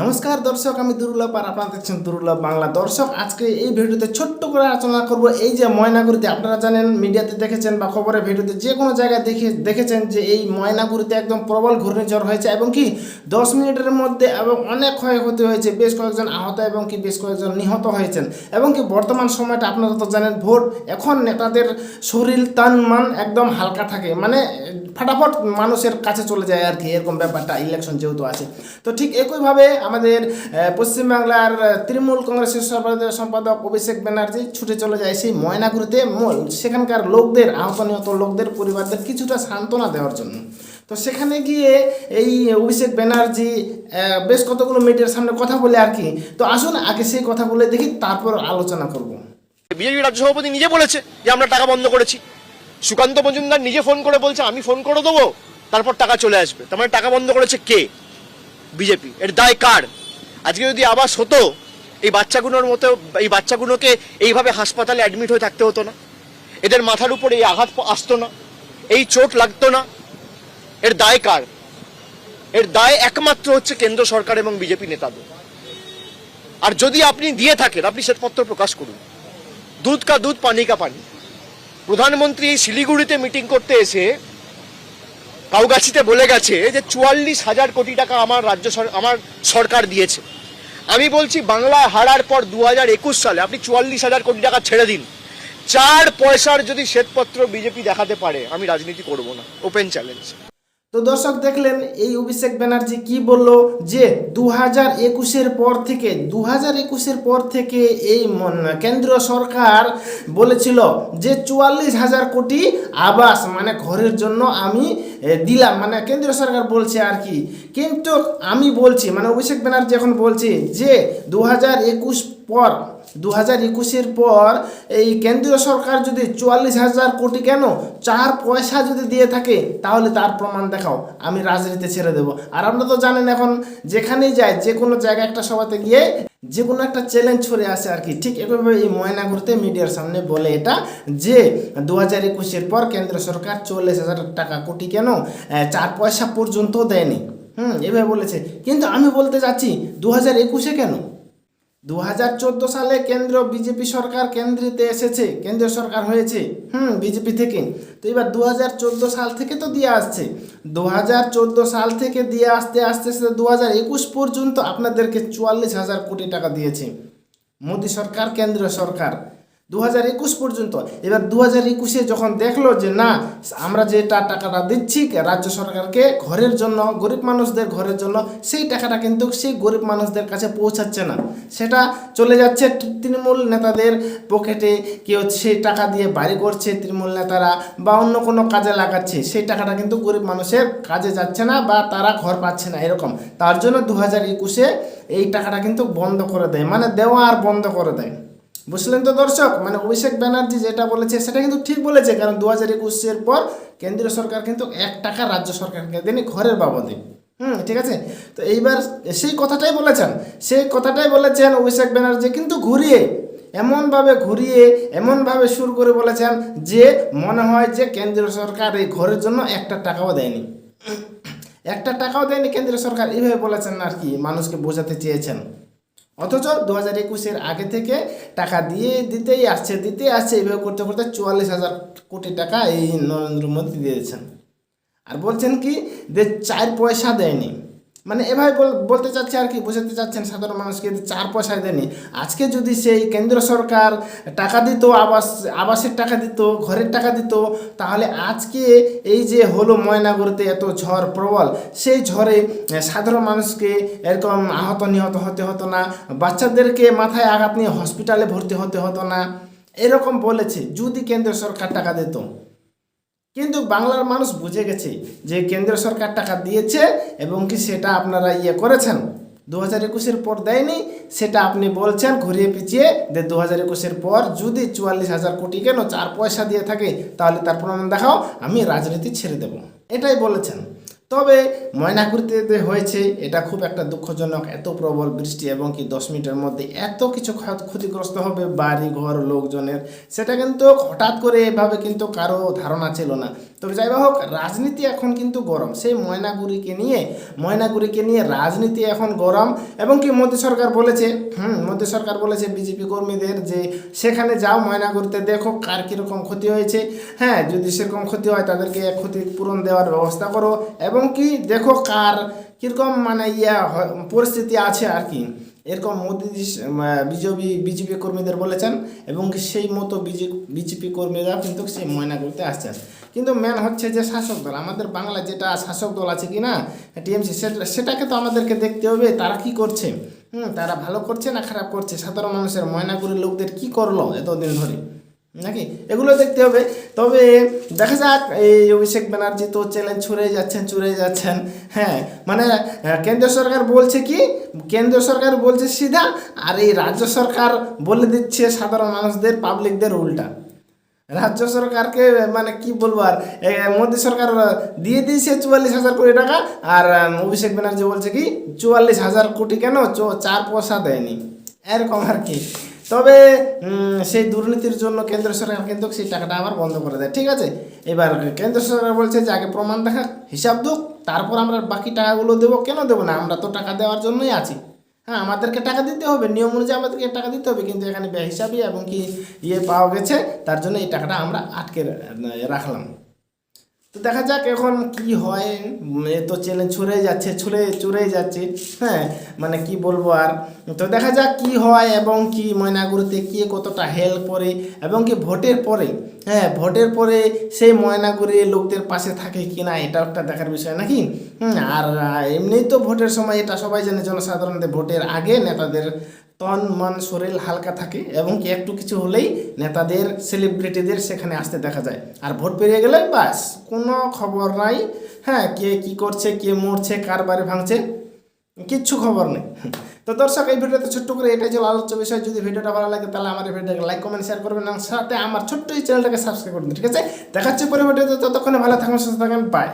নমস্কার দর্শক, আমি দুর্লভ আর আপনারা দেখছেন দুর্লভ বাংলা। দর্শক, আজকে এই ভিডিওতে ছোট্ট করে আলোচনা করব। এই যে ময়নাগুড়িতে আপনারা জানেন, মিডিয়াতে দেখেছেন বা খবরের ভিডিওতে যে কোনো জায়গায় দেখে দেখেছেন যে এই ময়নাগুড়িতে একদম প্রবল ঘূর্ণিঝড় হয়েছে এবং কি দশ মিনিটের মধ্যে এবং অনেক ক্ষয়ক্ষতি হয়েছে। বেশ কয়েকজন আহত এবং কি বেশ কয়েকজন নিহত হয়েছেন। এবং কি বর্তমান সময়টা আপনারা তো জানেন ভোট এখন নেতাদের শরীর তান মান একদম হালকা থাকে। মানে ফাটাফট মানুষের কাছে চলে যায় আর কি, এরকম ব্যাপারটা ইলেকশন যেহেতু আছে। তো ঠিক একইভাবে আমাদের পশ্চিমবাংলার তৃণমূল কংগ্রেসের সম্পাদক অভিষেক ব্যানার্জি ছুটে চলে যায় সেই ময়নাগুড়িতে। সেখানকার লোকদের আহত লোকদের, পরিবারদের কিছুটা সান্ত্বনা দেওয়ার জন্য। তো সেখানে গিয়ে এই অভিষেক ব্যানার্জি বেশ কতগুলো মিডিয়ার সামনে কথা বলে আর কি। তো আসুন আগে সেই কথা বলে দেখি, তারপর আলোচনা করব। বিজেপি রাজ্য সভাপতি নিজে বলেছে যে আমরা টাকা বন্ধ করেছি। সুকান্ত মজুমদার নিজে ফোন করে বলছে, আমি ফোন করে দেবো, তারপর টাকা চলে আসবে। তার মানে টাকা বন্ধ করেছে কে? বিজেপি। এর দায় কার? আজকে যদি আবাস হতো, এই বাচ্চাগুলোর মতো, এই বাচ্চাগুলোকে এইভাবে হাসপাতালে অ্যাডমিট হয়ে থাকতে হতো না। এদের মাথার উপর এই আঘাত আসতো না, এই চোট লাগতো না। এর দায় কার? এর দায় একমাত্র হচ্ছে কেন্দ্র সরকার এবং বিজেপি নেতাদের। আর যদি আপনি দিয়ে থাকেন, আপনি শ্বেতপত্র প্রকাশ করুন। দুধ কা দুধ, পানি কা পানি। প্রধানমন্ত্রী এই শিলিগুড়িতে মিটিং করতে এসে কাউগাছিতে বলে গেছে যে চুয়াল্লিশ হাজার কোটি টাকা আমার রাজ্য আমার সরকার দিয়েছে। আমি বলছি, বাংলায় হারার পর দু হাজার একুশ সালে আপনি চুয়াল্লিশ হাজার কোটি টাকা ছেড়ে দিন। চার পয়সার যদি শ্বেতপত্র বিজেপি দেখাতে পারে, আমি রাজনীতি করব না। ওপেন চ্যালেঞ্জ তো দর্শক দেখলেন, এই অভিষেক ব্যানার্জি কি বলল যে দু হাজার একুশের পর থেকে দু হাজার একুশের পর থেকে এই কেন্দ্রীয় সরকার বলেছিল যে চুয়াল্লিশ হাজার কোটি আবাস মানে ঘরের জন্য আমি দিলাম। মানে কেন্দ্রীয় সরকার বলছে আর কি। কিন্তু আমি বলছি মানে অভিষেক ব্যানার্জি এখন বলছে যে দু হাজার একুশ পর দু হাজার একুশের পর এই কেন্দ্রীয় সরকার যদি চুয়াল্লিশ হাজার কোটি কেন চার পয়সা যদি দিয়ে থাকে, তাহলে তার প্রমাণ দেখাও, আমি রাজনীতি ছেড়ে দেবো। আর আপনারা তো জানেন এখন, যেখানেই যায় যে কোনো জায়গায় একটা সভাতে গিয়ে যে কোনো একটা চ্যালেঞ্জ ছড়ে আসে আর কি। ঠিক এভাবে এই ময়নাগুড়িতে মিডিয়ার সামনে বলে এটা যে দু হাজার একুশের পর কেন্দ্র সরকার চল্লিশ হাজার টাকা কোটি কেন চার পয়সা পর্যন্ত দেয়নি। হুম, এভাবে বলেছে। কিন্তু আমি বলতে চাচ্ছি দু হাজার একুশে কেন? দু হাজার চোদ্দ সালে কেন্দ্র বিজেপি সরকার কেন্দ্রিতে এসেছে, কেন্দ্রীয় সরকার হয়েছে, হুম, বিজেপি থেকে। তো এবার দু হাজার চোদ্দ সাল থেকে তো দিয়ে আসছে। দু হাজার চোদ্দ সাল থেকে দিয়ে আসতে আসতে আসতে দু হাজার একুশ পর্যন্ত আপনাদেরকে চুয়াল্লিশ হাজার কোটি টাকা দিয়েছে। মোদী সরকার, কেন্দ্রীয় সরকার। দু হাজার একুশ পর্যন্ত। এবার দু হাজার একুশে যখন দেখল যে না, আমরা যেটা টাকাটা দিচ্ছি রাজ্য সরকারকে ঘরের জন্য, গরিব মানুষদের ঘরের জন্য, সেই টাকাটা কিন্তু সেই গরিব মানুষদের কাছে পৌঁছাচ্ছে না। সেটা চলে যাচ্ছে তৃণমূল নেতাদের পকেটে কেউ সেই টাকা দিয়ে বাড়ি করছে তৃণমূল নেতারা বা অন্য কোনো কাজে লাগাচ্ছে, সেই টাকাটা কিন্তু গরিব মানুষের কাজে যাচ্ছে না বা তারা ঘর পাচ্ছে না এরকম। তার জন্য দু হাজার একুশে এই টাকাটা কিন্তু বন্ধ করে দেয় মানে দেওয়া আর বন্ধ করে দেয়। বুঝলেন তো দর্শক? মানে অভিষেক ব্যানার্জি যেটা বলেছে, সেটা কিন্তু ঠিক বলেছে। কারণ দু হাজার একুশের পর কেন্দ্রীয় সরকার কিন্তু এক টাকা রাজ্য সরকারকে দেনি ঘরের বাবদে। হুম, ঠিক আছে? তো এইবার সেই কথাটাই বলেছেন। সেই কথাটাই বলেছেন অভিষেক ব্যানার্জি, কিন্তু ঘুরিয়ে, এমনভাবে ঘুরিয়ে, এমনভাবে সুর করে বলেছেন যে মনে হয় যে কেন্দ্রীয় সরকার এই ঘরের জন্য একটা টাকাও দেয়নি। একটা টাকাও দেয়নি কেন্দ্রীয় সরকার। এইভাবে বলেছেন আর কি, মানুষকে বোঝাতে চেয়েছেন। অথচ দু হাজার একুশের আগে থেকে টাকা দিয়ে দিতেই আসছে দিতেই আসছে। এইভাবে করতে করতে চুয়াল্লিশ হাজার কোটি টাকা এই নরেন্দ্র মোদী দিয়েছেন। আর বলছেন কি যে চার পয়সা দেয়নি। মানে এভাবে বল- বলতে চাচ্ছে আর কি, বোঝাতে চাচ্ছেন সাধারণ মানুষকে চার পয়সা দেয়নি। আজকে যদি সেই কেন্দ্র সরকার টাকা দিত, আবাস, আবাসের টাকা দিত, ঘরের টাকা দিত, তাহলে আজকে এই যে হলো ময়নাগরীতে এত ঝড় প্রবল, সেই ঝড়ে সাধারণ মানুষকে এরকম আহত, নিহত হতে হতো না, বাচ্চাদেরকে মাথায় আঘাত নিয়ে হসপিটালে ভর্তি হতে হতো না, এরকম বলেছে, যদি কেন্দ্র সরকার টাকা দিত। কিন্তু বাংলার মানুষ বুঝে গেছে যে কেন্দ্র সরকার টাকা দিয়েছে এবং কি সেটা আপনারা ইয়ে করেছেন। দু হাজার একুশের পর দেয়নি, সেটা আপনি বলছেন ঘুরিয়ে পিছিয়ে যে দু হাজার একুশের পর যদি চুয়াল্লিশ হাজার কোটি কেন চার পয়সা দিয়ে থাকে, তাহলে তার প্রমাণ দেখাও, আমি রাজনীতি ছেড়ে দেব। এটাই বলেছেন। তবে ময়নাকুড়িতে যে হয়েছে, এটা খুব একটা দুঃখজনক, এত প্রবল বৃষ্টি এবং কি দশ মিনিটের মধ্যে এত কিছু ক্ষত- ক্ষতিগ্রস্ত হবে বাড়ি ঘর লোকজনের, সেটা কিন্তু হঠাৎ করে এভাবে কিন্তু কারও ধারণা ছিল না। তবে যাই হোক, রাজনীতি এখন কিন্তু গরম। সেই ময়নাগুড়িকে নিয়ে ময়নাগুড়িকে নিয়ে রাজনীতি এখন গরম এবং কি মোদী সরকার বলেছে, হুম, মোদী সরকার বলেছে বিজেপি কর্মীদের যে সেখানে যাও ময়নাগুড়িতে দেখো কার কীরকম ক্ষতি হয়েছে। হ্যাঁ যদি সেরকম ক্ষতি হয় তাদেরকে ক্ষতিপূরণ দেওয়ার ব্যবস্থা করো এবং কি দেখো কার কীরকম মানে ইয়া পরিস্থিতি আছে আর কি। এরকম মোদি বিজেপি বিজেপি কর্মীদের বলেছেন এবং সেই মতো বিজেপি কর্মীরা কিন্তু সেই ময়নাগুড়িতে আসছেন। কিন্তু মেন হচ্ছে যে শাসক দল। আমাদের বাংলা যেটা শাসক দল আছে কি না টিএমসি, সেটা সেটাকে তো আমাদেরকে দেখতে হবে, তারা কি করছে? হুম, তারা ভালো করছে না খারাপ করছে? সাধারণ মানুষের ময়নাগুড়ির লোকদের কি করল এতদিন ধরে? নাকি? এগুলো দেখতে হবে। তবে দেখা যাক, এই অভিষেক ব্যানার্জি তো চ্যালেঞ্জ ছুড়ে যাচ্ছেন ছুড়ে যাচ্ছেন। হ্যাঁ মানে কেন্দ্র সরকার বলছে কি? কেন্দ্র সরকার বলছে সিধা, আর এই রাজ্য সরকার বলে দিচ্ছে সাধারণ মানুষদের পাবলিকদের উল্টা। রাজ্য সরকারকে মানে কি বলব আর মোদী সরকার দিয়ে দিয়েছে চুয়াল্লিশ হাজার কোটি টাকা, আর অভিষেক ব্যানার্জি বলছে কি, চুয়াল্লিশ হাজার কোটি কেন? চার পয়সা দেয়নি। এরকম আর কি। তবে সেই দুর্নীতির জন্য কেন্দ্র সরকার কিন্তু সেই টাকাটা আবার বন্ধ করে দেয়। ঠিক আছে? এবার কেন্দ্র সরকার বলছে যে, আগে প্রমাণ দেখা হিসাব দুক, তারপর আমরা বাকি টাকাগুলো দেবো। কেন দেবো না? আমরা তো টাকা দেওয়ার জন্যই আছি। হ্যাঁ আমাদেরকে টাকা দিতে হবে। নিয়ম অনুযায়ী আমাদেরকে টাকা দিতে হবে, কিন্তু এখানে ব্যয় হিসাবে এবং কি ইয়ে পাওয়া গেছে, তার জন্য এই টাকাটা আমরা আটকে রাখলাম। তো দেখা যাক এখন কি হয়। এ তো চ্যালেঞ্জ ছুড়ে যাচ্ছে ছুড়ে চুড়ে যাচ্ছে। হ্যাঁ মানে কি বলব আর? তো দেখা যাক কি হয় এবং কি ময়নাগুড়িতে কে কতটা হেল্প করে এবং কি ভোটের পরে হ্যাঁ ভোটের পরে সেই ময়নাগুড়ি লোকদের পাশে থাকে কি না এটা একটা দেখার বিষয় নাকি? আর এমনি তো ভোটের সময় এটা সবাই জানে, জনসাধারণদের ভোটের আগে নেতাদের তন, মন, শরীর হালকা থাকে এবং কি একটু কিছু হলেই নেতাদের সেলিব্রিটিদের সেখানে আসতে দেখা যায়। আর ভোট পেরিয়ে গেলে বাস, কোনো খবর নাই। হ্যাঁ কে কি করছে, কে মরছে, কার বাড়ি ভাঙছে, কিচ্ছু খবর নেই। তো দর্শক, এই ভিডিওতে ছোট্ট করে এটাই ছিল আলোচ্য বিষয়। যদি ভিডিওটা ভালো লাগে, তাহলে আমার ভিডিওটাকে লাইক কমেন্ট শেয়ার করবেন এবং সাথে আমার ছোট্ট এই চ্যানেলটাকে সাবস্ক্রাইব করবেন ঠিক আছে? দেখাচ্ছি পরে ভিডিওতে ততক্ষণে ভালো থাকুন, সুস্থ থাকুন বাই